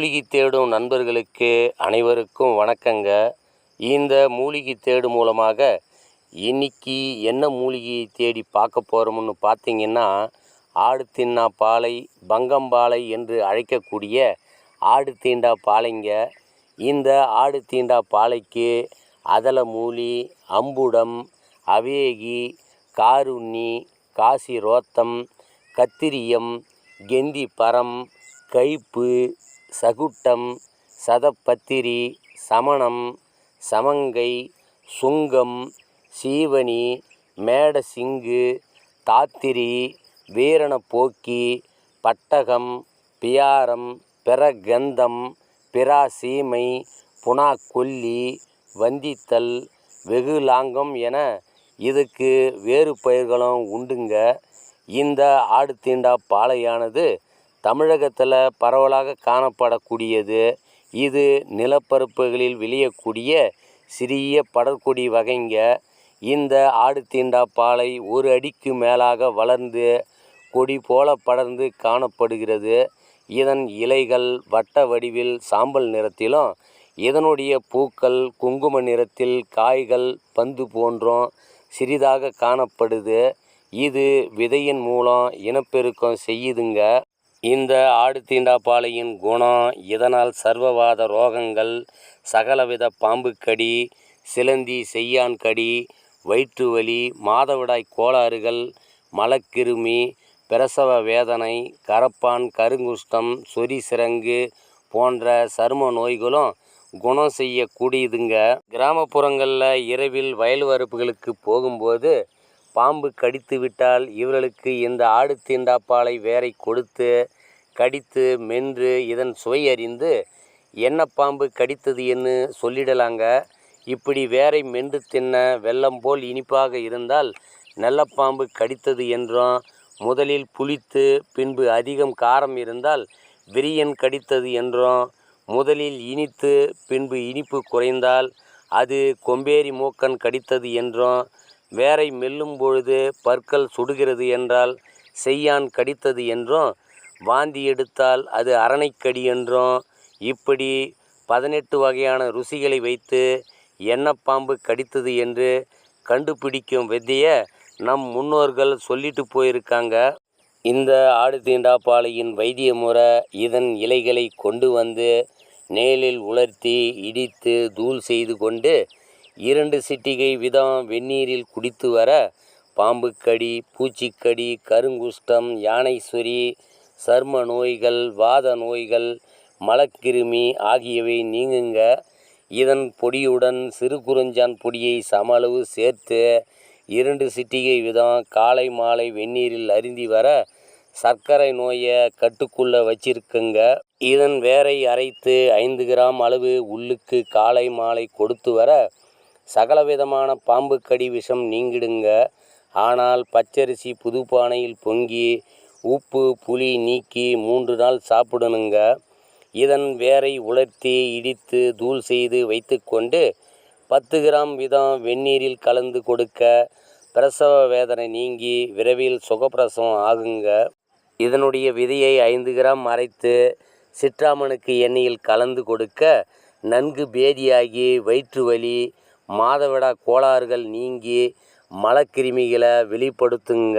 மூலிகை தேடும் நண்பர்களுக்கு அனைவருக்கும் வணக்கங்க. இந்த மூலிகை தேடு மூலமாக இன்னைக்கு என்ன மூலிகையை தேடி பார்க்க போகிறோம்னு பார்த்தீங்கன்னா ஆடு தின்னா பாலை பங்கம்பாலை என்று அழைக்கக்கூடிய ஆடு தீண்டா பாலைங்க. இந்த ஆடு தீண்டா பாலைக்கு அதல மூலி அம்புடம் அவேகி காருண்ணி காசி ரோத்தம் கத்திரியம் கெந்தி பரம் கைப்பு சகுட்டம் சதப்பத்திரி சமணம் சமங்கை சுங்கம் சீவனி மேடசிங்கு தாத்திரி வீரணப்போக்கி பட்டகம் பியாரம் பிரகந்தம் பிராசீமை புனாக்கொல்லி வந்தித்தல் வெகுலாங்கம் என இதுக்கு வேறு பயிர்களும் உண்டுங்க. இந்த ஆடு தீண்டா பாலையானது தமிழகத்தில் பரவலாக காணப்படக்கூடியது இது நிலப்பரப்புகளில் விளையக்கூடிய சிறிய படர்கொடி வகைங்க. இந்த ஆடு தீண்டா பாலை ஒரு அடிக்கு மேலாக வளர்ந்து கொடி போல படர்ந்து காணப்படுகிறது. இதன் இலைகள் வட்ட வடிவில் சாம்பல் நிறத்திலும் இதனுடைய பூக்கள் குங்கும நிறத்தில் காய்கள் பந்து போன்றும் சிறிதாக காணப்படுது. இது விதையின் மூலம் இனப்பெருக்கம் செய்யுதுங்க. இந்த ஆடு தீண்டா பாலையின் குணம் இதனால் சர்வவாத ரோகங்கள் சகலவித பாம்பு கடி சிலந்தி செய்யான் கடி வயிற்று வலி மாதவிடாய் கோளாறுகள் மலக்கிருமி பிரசவ வேதனை கரப்பான் கருங்குஷ்டம் சொறி சிரங்கு போன்ற சரும நோய்களும் குணம் செய்யக்கூடியதுங்க. கிராமப்புறங்களில் இரவில் வயல் வரப்புகளுக்கு போகும்போது பாம்பு கடித்து விட்டால் இவர்களுக்கு இந்த ஆடு தீண்டாப்பாலை வேரை கொடுத்து கடித்து மென்று இதன் சுவை அறிந்து என்ன பாம்பு கடித்தது என்று சொல்லிடலாங்க. இப்படி வேரை மென்று தின்ன வெள்ளம் போல் இனிப்பாக இருந்தால் நல்ல பாம்பு கடித்தது என்றும் முதலில் புளித்து பின்பு அதிகம் காரம் இருந்தால் விரியன் கடித்தது என்றும் முதலில் இனித்து பின்பு இனிப்பு குறைந்தால் அது கொம்பேரி மூக்கன் கடித்தது என்றும் வேரை மெல்லும் பொழுது பற்கள் சுடுகிறது என்றால் செய்யான் கடித்தது என்றும் வாந்தி எடுத்தால் அது அரணைக்கடி என்றும் இப்படி பதினெட்டு வகையான ருசிகளை வைத்து என்ன பாம்பு கடித்தது என்று கண்டுபிடிக்கும் வித்தையை நம் முன்னோர்கள் சொல்லிட்டு போயிருக்காங்க. இந்த ஆடு தீண்டாப்பாளையின் வைத்திய முறை இதன் இலைகளை கொண்டு வந்து நேலில் உலர்த்தி இடித்து தூள் செய்து கொண்டு இரண்டு சிட்டிகை விதம் வெந்நீரில் குடித்து வர பாம்புக்கடி பூச்சிக்கடி கருங்குஷ்டம் யானை சொறி சர்ம நோய்கள் வாத நோய்கள் மலக்கிருமி ஆகியவை நீங்குங்க. இதன் பொடியுடன் சிறு குறிஞ்சான் பொடியை சம அளவு சேர்த்து இரண்டு சிட்டிகை விதம் காலை மாலை வெந்நீரில் அருந்தி வர சர்க்கரை நோயை கட்டுக்குள்ளே வச்சிருக்குங்க. இதன் வேரை அரைத்து ஐந்து கிராம் அளவு உள்ளுக்கு காலை மாலை கொடுத்து வர சகலவிதமான பாம்பு கடி விஷம் நீங்கிடுங்க. ஆனால் பச்சரிசி புது பானையில் பொங்கி உப்பு புளி நீக்கி மூன்று நாள் சாப்பிடணுங்க. இதன் வேரை உலர்த்தி இடித்து தூள் செய்து வைத்துக்கொண்டு பத்து கிராம் வீதம் வெந்நீரில் கலந்து கொடுக்க பிரசவ வேதனை நீங்கி விரைவில் சுகப்பிரசவம் ஆகுங்க. இதனுடைய விதையை ஐந்து கிராம் அரைத்து சிற்றாமனுக்கு எண்ணெயில் கலந்து கொடுக்க நன்கு பேதியாகி வயிற்று வலி மாதவிடா கோளாறுகள் நீங்கி மலக்கிருமிகளை வெளிப்படுத்துங்க.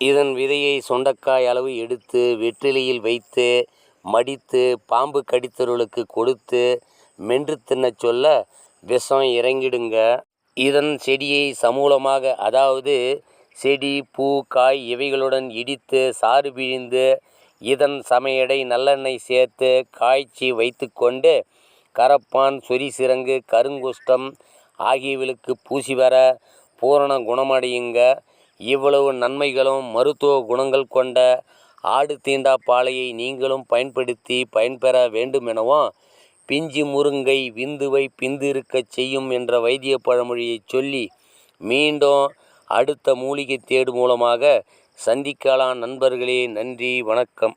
இதன் விதையை சொண்டக்காய் அளவு எடுத்து வெற்றிலையில் வைத்து மடித்து பாம்பு கடித்தவர்களுக்கு கொடுத்து மென்று தின்னச் சொல்ல விஷம் இறங்கிடுங்க. இதன் செடியை சமூலமாக அதாவது செடி பூ காய் இவைகளுடன் இடித்து சாறு பிழிந்து இதன் சமையடை நல்லெண்ணெய் சேர்த்து காய்ச்சி வைத்துக்கொண்டு கரப்பான் சொறி சிறங்கு கருங்குஷ்டம் ஆகியவளுக்கு பூசி வர பூரண குணமடையுங்க. இவ்வளவு நன்மைகளும் மருத்துவ குணங்கள் கொண்ட ஆடு தீண்டா பாலையை நீங்களும் பயன்படுத்தி பயன்பெற வேண்டுமெனவும் பிஞ்சு முருங்கை விந்துவை பிந்திருக்கச் செய்யும் என்ற வைத்திய பழமொழியை சொல்லி மீண்டும் அடுத்த மூலிகை தேடு மூலமாக சந்திக்கலாம். நண்பர்களே நன்றி வணக்கம்.